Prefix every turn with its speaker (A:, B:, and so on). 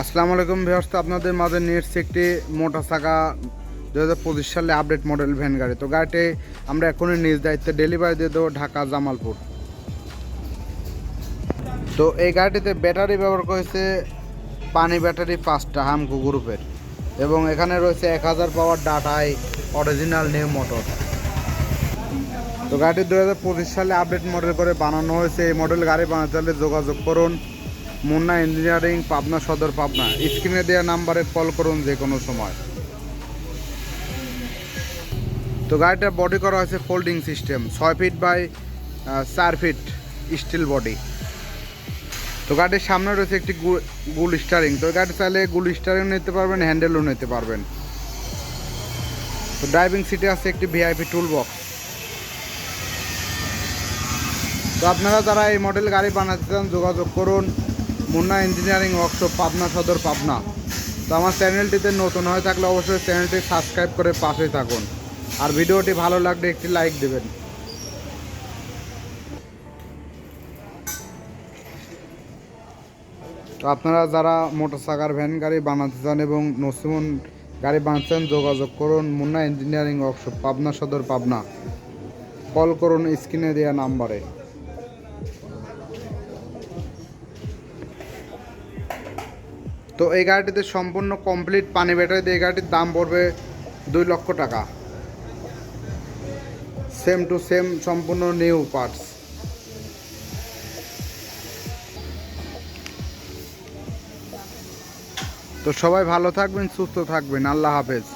A: আসসালামু আলাইকুম ভিউয়ার্স আপনাদের মাঝে এসেছি একটি মোটর চাকা দু হাজার পঁচিশ সালে আপডেট মডেল ভ্যান গাড়ি। তো গাড়িটি আমরা এখনই নিজ দায়িত্বে ডেলিভারি দিয়ে দেবো ঢাকা জামালপুর। তো এই গাড়িটিতে ব্যাটারি ব্যবহার করেছে পানি ব্যাটারি পাঁচটা হামকো গ্রুপের এবং এখানে রয়েছে এক হাজার পাওয়ার ডাটাই অরিজিনাল নিউ মোটর তো গাড়িটি দু হাজার পঁচিশ সালে আপডেট মডেল করে বানানো হয়েছে। এই মডেল গাড়ি বানাতে হলে যোগাযোগ করুন মুন্না ইঞ্জিনিয়ারিং, পাবনা সদর, পাবনা। স্ক্রিনে দেওয়া নাম্বারে কল করুন যে কোনো সময়। তো গাড়িটা বডি করা হয়েছে ফোল্ডিং সিস্টেম ছয় ফিট বাই চার ফিট স্টিল বডি তো গাড়ির সামনে রয়েছে একটি গুল স্টারিং তো গাড়ি চাইলে গুল স্টারিং নিতে পারবেন হ্যান্ডেলও নিতে পারবেন। তো ড্রাইভিং সিটে আছে একটি ভিআইপি টুল বক্স তো আপনারা যারা এই মডেল গাড়ি বানাতে চান, যোগাযোগ করুন। মুন্না ইঞ্জিনিয়ারিং ওয়ার্কশপ, পাবনা সদর, পাবনা। তো আমার চ্যানেলটিতে নতুন হয়ে থাকলে অবশ্যই চ্যানেলটি সাবস্ক্রাইব করে পাশে থাকুন। আর ভিডিওটি ভালো লাগলে একটি লাইক দেবেন। তো আপনারা যারা মোটর চাকার ভ্যান গাড়ি বানাতে চান এবং নসিমন গাড়ি বানাতে চান, যোগাযোগ করুন মুন্না ইঞ্জিনিয়ারিং ওয়ার্কশপ, পাবনা সদর, পাবনা। কল করুন স্ক্রিনে দেওয়া নাম্বারে। তো এই গাড়িটিতে সম্পূর্ণ কমপ্লিট পানি দিয়ে এই গাড়িটির দাম পড়বে দুই লক্ষ টাকা। সেম টু সেম সম্পূর্ণ নিউ পার্টস তো সবাই ভালো থাকবেন, সুস্থ থাকবেন। আল্লাহ হাফেজ।